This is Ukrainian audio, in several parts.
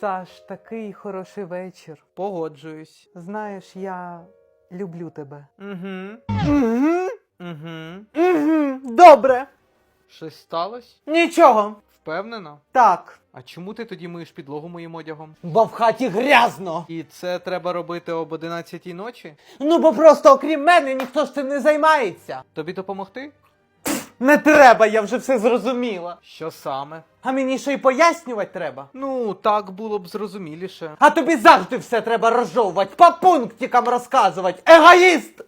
Саш, такий хороший вечір. Погоджуюсь. Знаєш, я люблю тебе. Угу. Угу. Угу. Угу. Добре. Щось сталося? Нічого. Впевнена? Так. А чому ти тоді миєш підлогу моїм одягом? Бо в хаті грязно. І це треба робити об 11 ночі? Ну бо просто окрім мене ніхто ж цим не займається. Тобі допомогти? Не треба, я вже все зрозуміла. Що саме? А мені ще й пояснювати треба. Ну, так було б зрозуміліше. А тобі завжди все треба розжовувати, по пунктикам розказувати. Егоїст!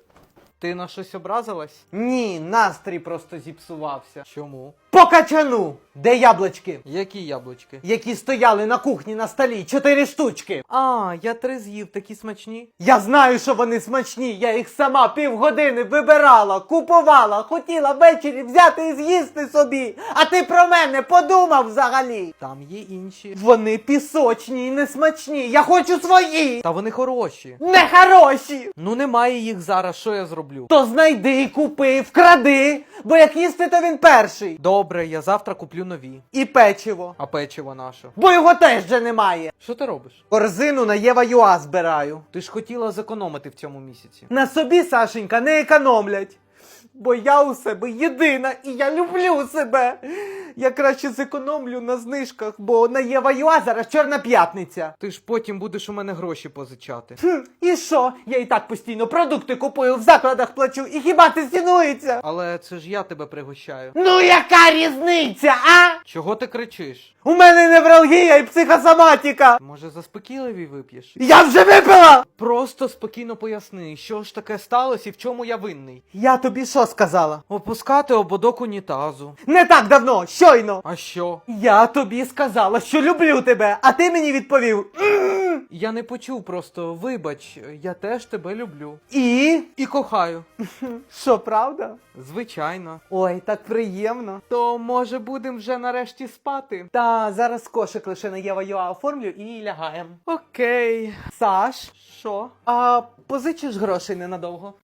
Ти на щось образилась? Ні, настрій просто зіпсувався. Чому? По качану! Де яблучки? Які яблучки? Які стояли на кухні на столі, чотири штучки. А, я три з'їв, такі смачні. Я знаю, що вони смачні. Я їх сама півгодини вибирала, купувала, хотіла ввечері взяти і з'їсти собі. А ти про мене подумав взагалі. Там є інші. Вони пісочні і несмачні. Я хочу свої. Та вони хороші. Нехороші. Ну немає їх зараз, що я зроблю? То знайди, купи, вкради, бо як їсти, то він перший. Добре, я завтра куплю нові. І печиво. А печиво наше. Бо його теж вже немає. Що ти робиш? Корзину на Єва Юа збираю. Ти ж хотіла зекономити в цьому місяці. На собі, Сашенька, не економлять. Бо я у себе єдина і я люблю себе. Я краще зекономлю на знижках, бо на Єва.юа зараз чорна п'ятниця. Ти ж потім будеш у мене гроші позичати. Хм, і що? Я і так постійно продукти купую, в закладах плачу, і хіба це цінується? Але це ж я тебе пригощаю. Ну яка різниця, а? Чого ти кричиш? У мене невралгія і психосоматика. Може, заспокійливі вип'єш? Я вже випила! Просто спокійно поясни, що ж таке сталося і в чому я винний. Я тобі що сказала? Опускати ободок унітазу. Не так давно, щойно. А що? Я тобі сказала, що люблю тебе, а ти мені відповів. Я не почув просто, вибач, я теж тебе люблю. І? І кохаю. Що, правда? Звичайно. Ой, так приємно. То може будемо вже нарешті спати? Та зараз кошик лише на Єва Юа оформлю і лягаємо. Окей. Саш, Що? а позичиш грошей ненадовго?